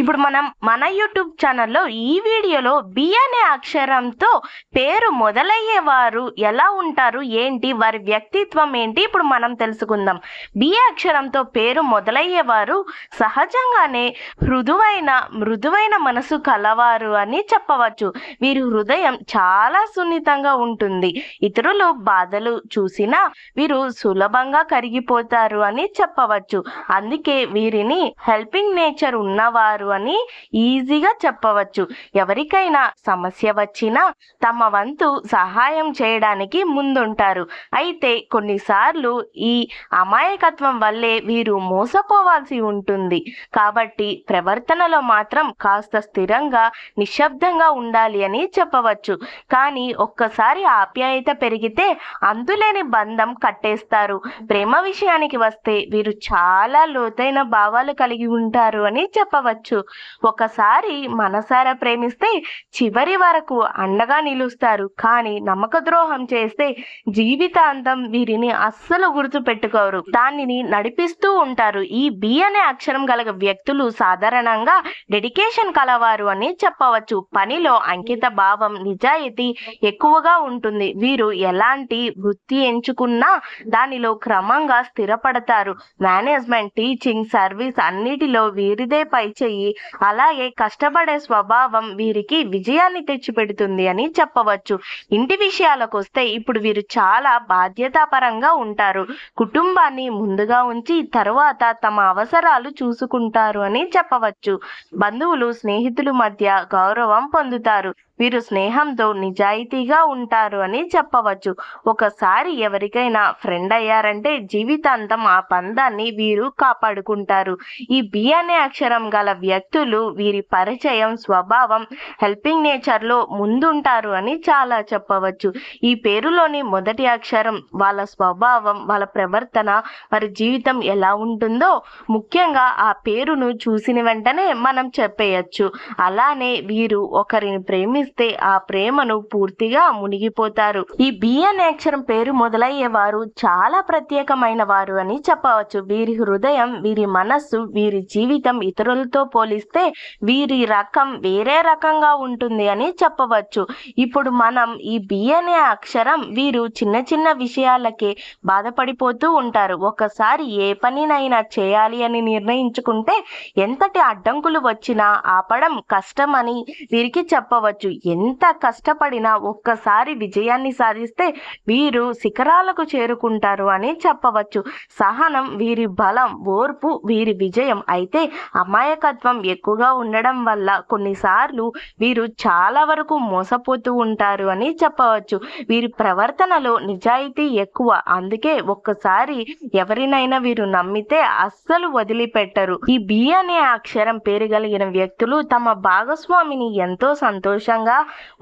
ఇప్పుడు మనం మన యూట్యూబ్ ఛానల్లో ఈ వీడియోలో బి అనే అక్షరంతో పేరు మొదలయ్యే వారు ఎలా ఉంటారు ఏంటి వారి వ్యక్తిత్వం ఏంటి ఇప్పుడు మనం తెలుసుకుందాం. బి అక్షరంతో పేరు మొదలయ్యే వారు సహజంగానే మృదువైన మృదువైన మనసు కలవారు అని చెప్పవచ్చు. వీరి హృదయం చాలా సున్నితంగా ఉంటుంది. ఇతరులు బాధలు చూసినా వీరు సులభంగా కరిగిపోతారు అని చెప్పవచ్చు. అందుకే వీరిని హెల్పింగ్ నేచర్ ఉన్నవారు అని ఈజీగా చెప్పవచ్చు. ఎవరికైనా సమస్య వచ్చినా తమ వంతు సహాయం చేయడానికి ముందుంటారు. అయితే కొన్నిసార్లు ఈ అమాయకత్వం వల్లే వీరు మోసపోవాల్సి ఉంటుంది. కాబట్టి ప్రవర్తనలో మాత్రం కాస్త స్థిరంగా నిశ్శబ్దంగా ఉండాలి అని చెప్పవచ్చు. కానీ ఒక్కసారి ఆప్యాయత పెరిగితే అంతులేని బంధం కట్టేస్తారు. ప్రేమ విషయానికి వస్తే వీరు చాలా లోతైన భావాలు కలిగి ఉంటారు అని చెప్పవచ్చు. ఒకసారి మనసారా ప్రేమిస్తే చివరి వరకు అండగా నిలుస్తారు. కానీ నమ్మక ద్రోహం చేస్తే జీవితాంతం వీరిని అస్సలు గుర్తు పెట్టుకోరు దానిని నడిపిస్తూ ఉంటారు. ఈ బి అనే అక్షరం గల వ్యక్తులు సాధారణంగా డెడికేషన్ కలవారు అని చెప్పవచ్చు. పనిలో అంకిత భావం నిజాయితీ ఎక్కువగా ఉంటుంది. వీరు ఎలాంటి వృత్తి ఎంచుకున్నా దానిలో క్రమంగా స్థిరపడతారు. మేనేజ్మెంట్ టీచింగ్ సర్వీస్ అన్నిటిలో వీరిదే పై అలాగే కష్టపడే స్వభావం వీరికి విజయాన్ని తెచ్చిపెడుతుంది అని చెప్పవచ్చు. ఇంటి విషయాలకు వస్తే ఇప్పుడు వీరు చాలా బాధ్యతాపరంగా ఉంటారు. కుటుంబాన్ని ముందుగా ఉంచి తరువాత తమ అవసరాలు చూసుకుంటారు అని చెప్పవచ్చు. బంధువులు స్నేహితులు మధ్య గౌరవం పొందుతారు. వీరు స్నేహంతో నిజాయితీగా ఉంటారు అని చెప్పవచ్చు. ఒకసారి ఎవరికైనా ఫ్రెండ్ అయ్యారంటే జీవితాంతం ఆ పందాన్ని వీరు కాపాడుకుంటారు. ఈ బి అనే అక్షరం గల వ్యక్తులు వీరి పరిచయం స్వభావం హెల్పింగ్ నేచర్లో ముందుంటారు అని చాలా చెప్పవచ్చు. ఈ పేరులోని మొదటి అక్షరం వాళ్ళ స్వభావం వాళ్ళ ప్రవర్తన వారి జీవితం ఎలా ఉంటుందో ముఖ్యంగా ఆ పేరును చూసిన వెంటనే మనం చెప్పేయచ్చు. అలానే వీరు ఒకరిని ప్రేమిస్తే ఆ ప్రేమను పూర్తిగా మునిగిపోతారు. ఈ బి అనే అక్షరం పేరు మొదలయ్యే వారు చాలా ప్రత్యేకమైన వారు అని చెప్పవచ్చు. వీరి హృదయం వీరి మనస్సు వీరి జీవితం ఇతరులతో పోలిస్తే వీరి రకం వేరే రకంగా ఉంటుంది అని చెప్పవచ్చు. ఇప్పుడు మనం ఈ బి అనే అక్షరం వీరు చిన్న చిన్న విషయాలకే బాధపడిపోతూ ఉంటారు. ఒకసారి ఏ పనినైనా చేయాలి అని నిర్ణయించుకుంటే ఎంతటి అడ్డంకులు వచ్చినా ఆపడం కష్టం అని వీరికి చెప్పవచ్చు. ఎంత కష్టపడినా ఒక్కసారి విజయాన్ని సాధిస్తే వీరు శిఖరాలకు చేరుకుంటారు అని చెప్పవచ్చు. సహనం వీరి బలం ఓర్పు వీరి విజయం అయితే అమాయకత్వం ఎక్కువగా ఉండడం వల్ల కొన్నిసార్లు వీరు చాలా వరకు మోసపోతూ ఉంటారు అని చెప్పవచ్చు. వీరి ప్రవర్తనలో నిజాయితీ ఎక్కువ. అందుకే ఒక్కసారి ఎవరినైనా వీరు నమ్మితే అస్సలు వదిలిపెట్టరు. ఈ బి అనే అక్షరం పేరు కలిగిన వ్యక్తులు తమ భాగస్వామిని ఎంతో సంతోషంగా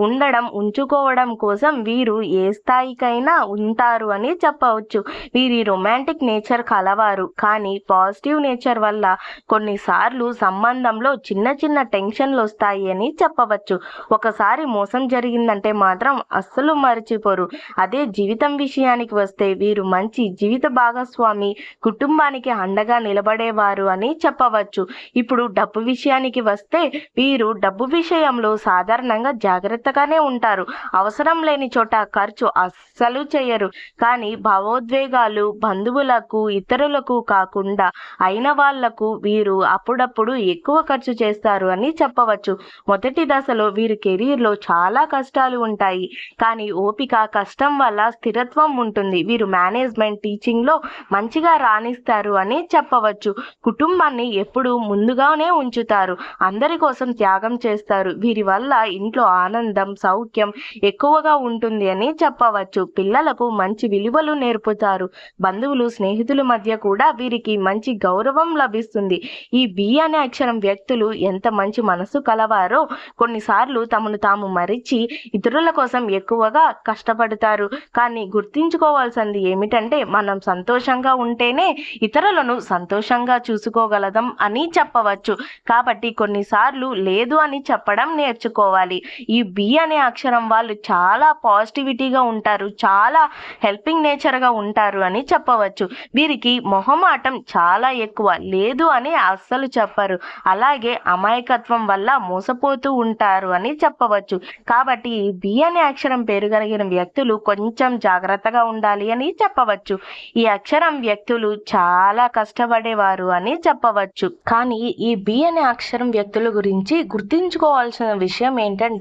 ఉండడం ఉంచుకోవడం కోసం వీరు ఏ స్థాయికైనా ఉంటారు అని చెప్పవచ్చు. వీరి రొమాంటిక్ నేచర్ కలవారు. కానీ పాజిటివ్ నేచర్ వల్ల కొన్నిసార్లు సంబంధంలో చిన్న చిన్న టెన్షన్లు వస్తాయి అని చెప్పవచ్చు. ఒకసారి మోసం జరిగిందంటే మాత్రం అస్సలు మర్చిపోరు. అదే జీవితం విషయానికి వస్తే వీరు మంచి జీవిత భాగస్వామి కుటుంబానికి అండగా నిలబడేవారు అని చెప్పవచ్చు. ఇప్పుడు డబ్బు విషయానికి వస్తే వీరు డబ్బు విషయంలో సాధారణంగా జాగ్రత్తగానే ఉంటారు. అవసరం లేని చోట ఖర్చు అస్సలు చేయరు. కానీ భావోద్వేగాలు బంధువులకు ఇతరులకు కాకుండా అయిన వాళ్ళకు వీరు అప్పుడప్పుడు ఎక్కువ ఖర్చు చేస్తారు అని చెప్పవచ్చు. మొదటి దశలో వీరి కెరీర్లో చాలా కష్టాలు ఉంటాయి. కానీ ఓపిక కష్టం వల్ల స్థిరత్వం ఉంటుంది. వీరు మేనేజ్మెంట్ టీచింగ్లో మంచిగా రాణిస్తారు అని చెప్పవచ్చు. కుటుంబాన్ని ఎప్పుడు ముందుగానే ఉంచుతారు. అందరి కోసం త్యాగం చేస్తారు. వీరి వల్ల ఇంట్లో ఆనందం సౌఖ్యం ఎక్కువగా ఉంటుంది అని చెప్పవచ్చు. పిల్లలకు మంచి విలువలు నేర్పుతారు. బంధువులు స్నేహితుల మధ్య కూడా వీరికి మంచి గౌరవం లభిస్తుంది. ఈ బి అనే అక్షరం వ్యక్తులు ఎంత మంచి మనసు కలవారో కొన్నిసార్లు తమను తాము మరిచి ఇతరుల కోసం ఎక్కువగా కష్టపడతారు. కానీ గుర్తించుకోవాల్సింది ఏమిటంటే మనం సంతోషంగా ఉంటేనే ఇతరులను సంతోషంగా చూసుకోగలదాం అని చెప్పవచ్చు. కాబట్టి కొన్నిసార్లు లేదు అని చెప్పడం నేర్చుకోవాలి. ఈ బి అనే అక్షరం వాళ్ళు చాలా పాజిటివిటీగా ఉంటారు చాలా హెల్పింగ్ నేచర్గా ఉంటారు అని చెప్పవచ్చు. వీరికి మొహమాటం చాలా ఎక్కువ లేదు అని అస్సలు చెప్పరు. అలాగే అమాయకత్వం వల్ల మోసపోతూ ఉంటారు అని చెప్పవచ్చు. కాబట్టి ఈ బి అనే అక్షరం పేరు కలిగిన వ్యక్తులు కొంచెం జాగ్రత్తగా ఉండాలి అని చెప్పవచ్చు. ఈ అక్షరం వ్యక్తులు చాలా కష్టపడేవారు అని చెప్పవచ్చు. కానీ ఈ బి అనే అక్షరం వ్యక్తుల గురించి గుర్తుంచుకోవాల్సిన విషయం ఏంటంటే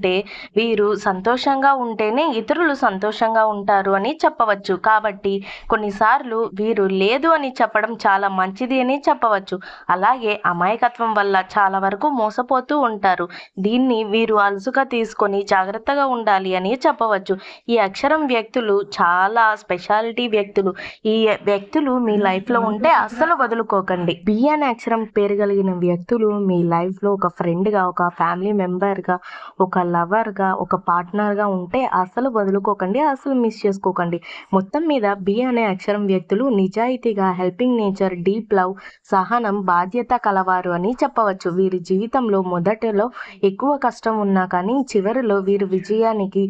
వీరు సంతోషంగా ఉంటేనే ఇతరులు సంతోషంగా ఉంటారు అని చెప్పవచ్చు. కాబట్టి కొన్నిసార్లు వీరు లేదు అని చెప్పడం చాలా మంచిది అని చెప్పవచ్చు. అలాగే అమాయకత్వం వల్ల చాలా వరకు మోసపోతూ ఉంటారు. దీన్ని వీరు అలసుగా తీసుకొని జాగ్రత్తగా ఉండాలి అని చెప్పవచ్చు. ఈ అక్షరం వ్యక్తులు చాలా స్పెషాలిటీ వ్యక్తులు. ఈ వ్యక్తులు మీ లైఫ్లో ఉంటే అస్సలు వదులుకోకండి. బి అనే అక్షరం పేరు కలిగిన వ్యక్తులు మీ లైఫ్లో ఒక ఫ్రెండ్గా ఒక ఫ్యామిలీ మెంబర్గా ఒక లవర్గా ఒక పార్ట్నర్గా ఉంటే అసలు వదులుకోకండి అసలు మిస్ చేసుకోకండి. మొత్తం మీద బి అనే అక్షరం వ్యక్తులు నిజాయితీగా హెల్పింగ్ నేచర్ డీప్ లవ్ సహనం బాధ్యత కలవారు అని చెప్పవచ్చు. వీరి జీవితంలో మొదటిలో ఎక్కువ కష్టం ఉన్నా కానీ చివరిలో వీరు విజయానికి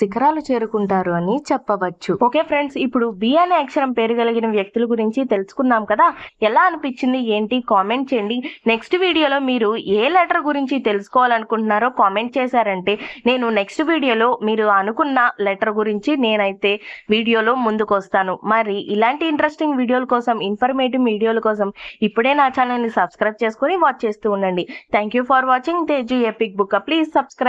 శిఖరాలు చేరుకుంటారు అని చెప్పవచ్చు. ఓకే ఫ్రెండ్స్ ఇప్పుడు బి అనే అక్షరం పేరు కలిగిన వ్యక్తుల గురించి తెలుసుకున్నాం కదా. ఎలా అనిపించింది ఏంటి? కామెంట్ చేయండి. నెక్స్ట్ వీడియోలో మీరు ఏ లెటర్ గురించి తెలుసుకోవాలనుకుంటున్నారో కామెంట్ చేశారంటే నేను నెక్స్ట్ వీడియోలో మీరు అనుకున్న లెటర్ గురించి నేనైతే వీడియోలో ముందుకు వస్తాను మరి ఇలాంటి ఇంట్రెస్టింగ్ వీడియోల కోసం ఇన్ఫర్మేటివ్ వీడియోల కోసం ఇప్పుడే నా ఛానల్ని సబ్స్క్రైబ్ చేసుకొని వాచ్ చేస్తూ ఉండండి. Thank you for watching Teju epic book please subscribe